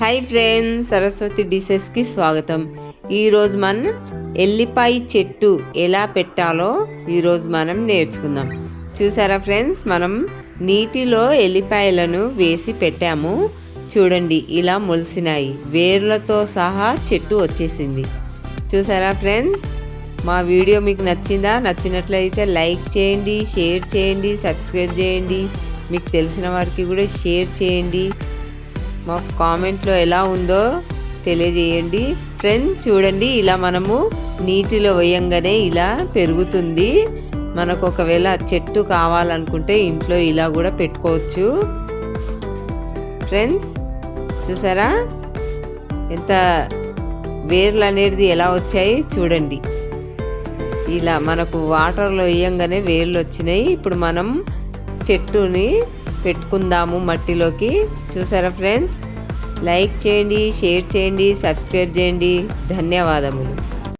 Hi friends Saraswati డిషెస్కి స్వాగతం. ఈరోజు మనం ఎల్లిపాయ చెట్టు ఎలా పెట్టాలో ఈరోజు మనం నేర్చుకుందాం. చూసారా ఫ్రెండ్స్ మనం నీటిలో ఎల్లిపాయలను వేసి పెట్టాము. చూడండి ఇలా మొలిసినాయి. వేర్లతో సహా చెట్టు వచ్చేసింది. చూసారా ఫ్రెండ్స్ మా వీడియో మీకు నచ్చిందా? నచ్చినట్లయితే లైక్ చేయండి షేర్ చేయండి సబ్స్క్రైబ్ చేయండి. మీకు తెలిసిన వారికి కూడా షేర్ చేయండి. మాకు కామెంట్లో ఎలా ఉందో తెలియజేయండి. ఫ్రెండ్స్ చూడండి ఇలా మనము నీటిలో వేయంగానే ఇలా పెరుగుతుంది. మనకు ఒకవేళ చెట్టు కావాలనుకుంటే ఇంట్లో ఇలా కూడా పెట్టుకోవచ్చు. ఫ్రెండ్స్ చూసారా? ఎంత వేర్లు అనేది ఎలా వచ్చాయి చూడండి. ఇలా మనకు వాటర్లో వేయంగానే వేర్లు వచ్చినాయి. ఇప్పుడు మనం చెట్టుని పెట్టుకుందాము మట్టిలోకి. చూసారా ఫ్రెండ్స్? లైక్ చేయండి షేర్ చేయండి సబ్స్క్రైబ్ చేయండి. ధన్యవాదములు.